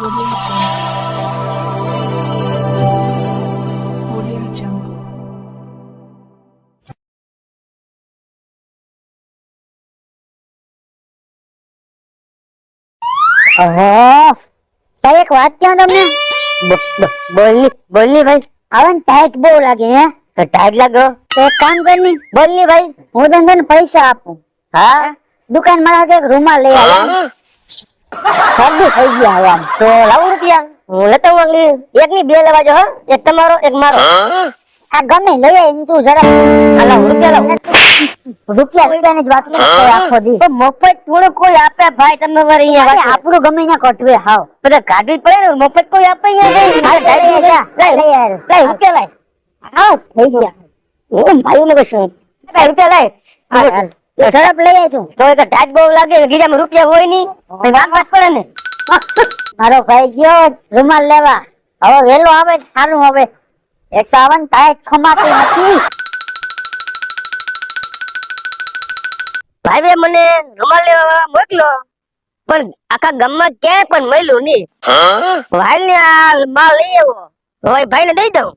તો એક વાત ક્યાં તમને? બોલની બોલની ભાઈ, આવે ને ટાઈટ બહુ લાગે હે. તો ટાઈટ લાગો. તો એક કામ કરની, બોલની ભાઈ, હું તને પૈસા આપું. હા? દુકાન મારા એક રૂમાલ લઈ આવ્યા. શરદી થઈ ગયા હવે આમ તો લાવું રૂપિયા. હું લેતો હું એક ની બે લેવા જો હો. એક તમારો એક મારો. આ ગમે લઈ આય તું જરા. હાલા રૂપિયા લાવ. રૂપિયા રૂપિયાની જ વાત કરે આખો દી. તો મફત થોડું કોઈ આપે ભાઈ તમે વળી અહીંયા વાત આપણું ગમે અહીંયા કટવે હાવ. બધા કાઢવી પડે ને મફત કોઈ આપે અહીંયા હાલ ડાયરેક્ટ લઈ લઈ લઈ રૂપિયા લઈ. હાવ થઈ ગયા. હું ભાઈ ને કશું રૂપિયા લઈ. હાલ. ઝડપ લઈ આય તો. એક ટાઈટ બહુ લાગે ગીરામાં રૂપિયા હોય નહીં. માંગવા જ પડે ને. મારો ભાઈ ગયો, રૂમાલ લેવા. હવે વેલો આવે સારું હવે. એક આવન ટાઈટ ખમાતી નથી. ભાઈ મને રૂમાલ લેવા મોકલો. પણ આખા ગામમાં ક્યાંય પણ મળ્યું નહીં. ભાઈ ને આ માલ લઈ આવ્યો હવે ભાઈ ને દઈ દઉં.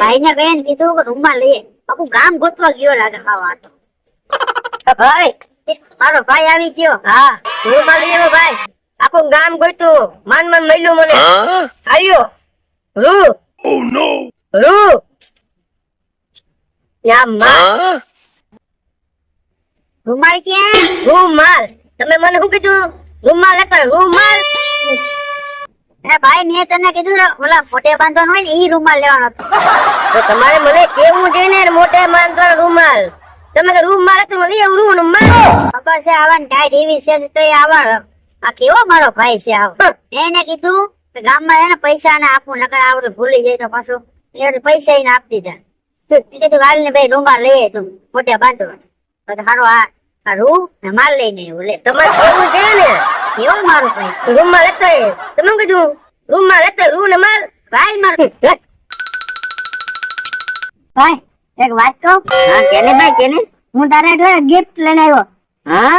ભાઈ ને કહીને કીધું રૂમાલ લઈએ આખું ગામ ગોતવા ગયો લાગે ખાવા તો ભાઈ મારો ભાઈ આવી ગયો. હા હું મારી એવો ભાઈ. આખું ગામ ગોતું માન માન મળ્યું મને. આવ્યો. રૂ. રૂ. યા રૂમાલ ક્યાં? રૂમાલ. તમે મને શું કીધું? રૂમાલ લેતા રૂમાલ. એ ભાઈ મેં તને કીધું ઓલા ફોટે બાંધવાનો હોય ને એ રૂમાલ લેવાનો હતો. તો તમારે મને કેવું છે ને મોટે માનતો રૂમાલ? તમે કે રૂમાલ હતું લઈ આવું મારો. ખબર છે આવા ટાઈટ એવી છે તો એ આવા આ કેવો મારો ભાઈ છે આવ? એને કીધું કે ગામમાં એને પૈસા ને આપું નકર આવડે ભૂલી જાય તો પાછું એને પૈસા એને આપી દીધા. કીધું વાલ ને ભાઈ રૂમાલ લઈએ તું મોટે બાંધો તો હારો આ રૂ ને માલ લઈને લે તમારે કેવું છે ને? કેવો મારો ભાઈ રૂમમાં લેતો તમે કીધું? રૂમમાં લેતો રૂ ને માલ? ભાઈ મારો. ભાઈ એક વાત કહું હા કેને ભાઈ કેને હું તારે ગિફ્ટ લઈને આવ્યો હા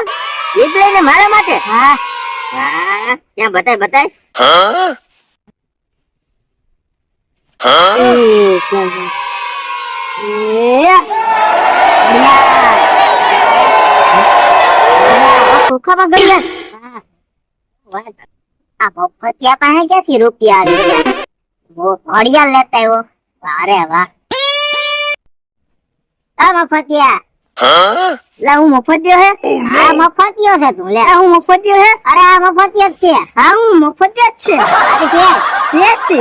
ગીત લઈને મારા માટે હા હા ક્યાં બતાય બતાય એ છે. એ. યા. ભૂખામાં ગઈ લે. હા. વાત. આ ભોપતિયા પાસે ક્યાંથી રૂપિયા આવી ગયા વો ઘડિયાળ લેતા આવ્યો અરે વાહ આ મફતિયા. લા હું મફતિયો હે? હા મફતિયો છે તું. લે હું મફતિયો હે? અરે આ મફતિયો જ છે. હા હું મફતિયો જ છે. અરે કે છે. તે.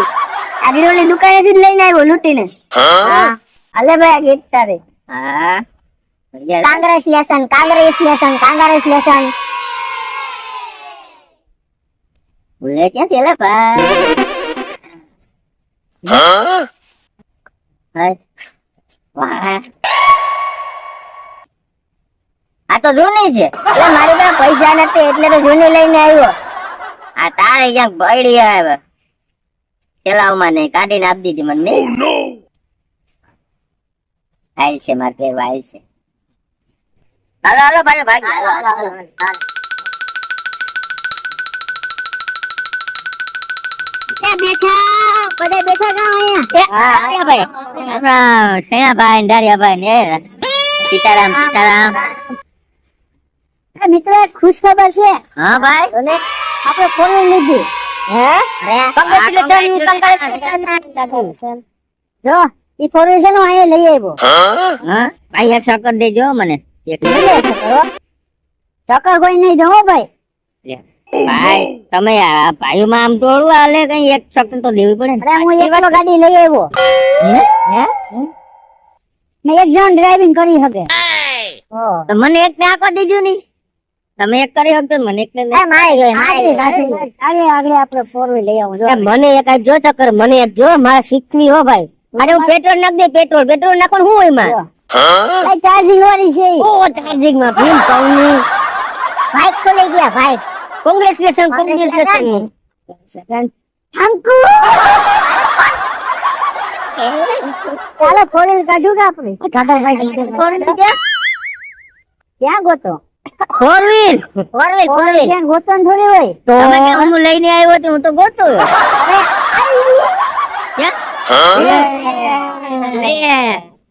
આગળ ઓલી દુકાનેથી જ લઈને આવ્યો લૂંટીને. હા? અલે ભાઈ ગીત તારે. હા. કાંગ્રેસ લેસન કાંગ્રેસ લેસન કાંગ્રેસ લેસન. ભૂલે ક્યાં તેલે ભાઈ. વાહ. આ તો જૂની છે. એટલે મારી પાસે પૈસા નથી એટલે તો જૂની લઈને આવ્યો. આ તારે ક્યાંક બળી આવે. ચલાવમાં નહીં કાઢીને આપી દીધી મને નહીં? આયલ છે મારે કે આયલ છે. હાલો હાલો ભાઈ ભાઈ. હાલો હાલો હાલો બેઠા ને સીતારામ સીતારામ. મિત્રો એક ખુશ ખબર છે? હા ભાઈ. અને આપણે ફોન લીધી. હે? Congratulations, જો ઈ ફોર્મેશન હું અહીંયા લઈ આવ્યો. હા? ભાઈ એક સકર દેજો મને. એક ચક્કર કોઈ નહીં દો ભાઈ. ભાઈ તમે ભાઈ માં આમ તોડવું આલે કઈ એક સકર તો દેવી પડે અરે હું એક ગાડી લઈ આવ્યો. હે? હે? મેં એક જણ ડ્રાઇવિંગ કરી શકે તો મને એક ને આખો દેજો નહીં. તમે એક કરી શકતો મને એક ને મારે જોઈએ મારે અરે આગળ આપણે ફોર વ્હીલ લઈ આવું જો. મને એક આપજો ચક્કર મને એક જો મારે શીખવી હો ભાઈ. મારે હું પેટ્રોલ નાખ દે પેટ્રોલ પેટ્રોલ નાખવાનું હું હોયમાં ચાર્જિંગ વાળી છે. ઓ ચાર્જિંગમાં ભીમ પાઉની તો લઈ ગયા બાઇક કોંગ્રેચ્યુલેશન કોંગ્રેચ્યુલેશન અંકુ ચાલો ફોર વ્હીલ કાઢું કે આપણે? ક્યાં ગોતો? Four wheel four wheel four wheel ગોતવાનું થોડી હોય. તો તમે કે હું લઈને આવ્યો તો હું તો ગોતું. લે.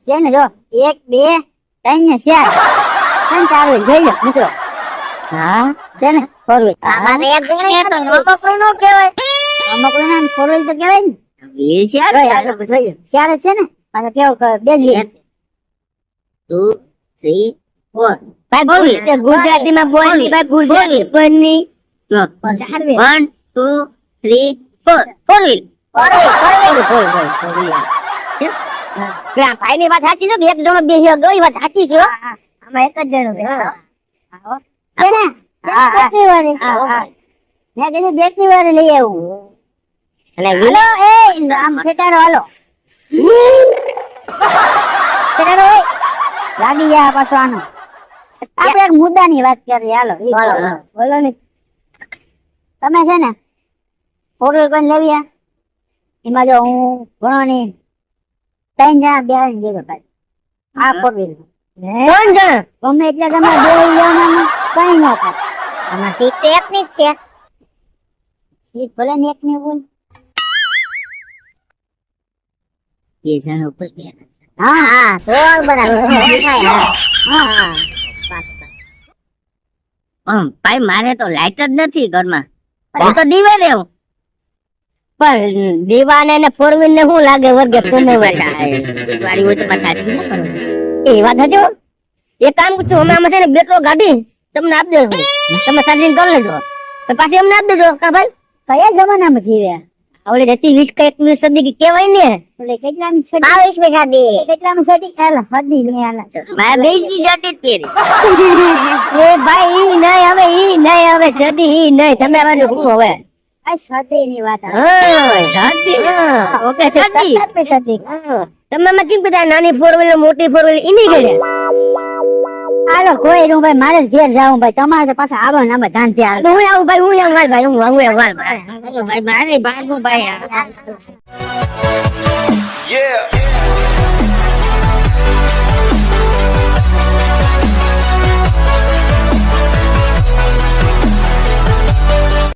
છે ને જો એક બે ત્રણ ને ચાર. ત્રણ ચાર હોય જોઈ લો મિત્રો. હા? છે ને ફોર વ્હીલ આમાં તો એક તો નોકો નો કહેવાય. અમુક નામ ફોર વ્હીલ તો કહેવાય ને. વ્હીલ ચાર છે ને? પાછા કેવું કે બે જ વ્હીલ ટુ થ્રી ગુજરાતીમાં બોલ ભાઈ Gujarati બોલની. One two three four. Four wheel ભાઈ ની વાત સાચી છે એક જણો બે ગયો એ વાત સાચી છે? આમાં એક જ જણો લઈ આવું. એ આમ હાલો. લાગી ગયા પાછો આનો. આપણે એક મુદ્દાની વાત કરીએ હાલો બોલો. ને. તમે છે ને હોટલ કોઈ લેવી એમાં જો હું ભણવાની ત્રણ જણા બે જગ્યા ભાઈ. આ ફોર ત્રણ જણ? ગમે એટલે તમે બે જણામાં કઈ ના થાય. આમાં સીટ તો એકની જ છે. સીટ ભલે ને એક ને બોલ બે જણ ઉપર બે હા. હા તો બરાબર. હા. હા. ભાઈ મારે તો લાઈટ જ નથી ઘરમાં. હું તો દીવે દેવું. પણ દીવાને ને ફોર વ્હીલ ને શું લાગે વર્ગે તમે વાળી હોય તો પાછા એ વાત હજો એક કામ કરું અમે આમાં છે ને બેટરો ગાડી તમને આપી દેજો તમે ચાર્જિંગ કરી લેજો. તો પાછી અમને આપી દેજો કા ભાઈ? કયા જમાનામાં જીવ્યા? આવડે રહેતી વીસ કંઈકની સદી કેવાય ને? કેટલા ની સદી? બાવીસ મી સદી. કેટલામી સદી? હાલ હદી ને હાલ મારા બીજી જટી કેરી. એ ભાઈ ઈ નઈ હવે ઈ નઈ હવે સદી ઈ નહીં. તમે બાજુ શું હવે? આ સદી ની વાત. હા સદી ઓકે સદી. સદી. તમે અમે કેમ બધા નાની ફોર વ્હીલર મોટી ફોર વ્હીલર ઈની ગળે આલો કોઈ નું ભાઈ મારે ઘેર જાવું ભાઈ. તમારે પાછા આવો ને અમે ધ્યાન ત્યાં હું આવું ભાઈ હું આવું ભાઈ હું આવું આવું ભાઈ. મારે ભાગું ભાઈ Yeah.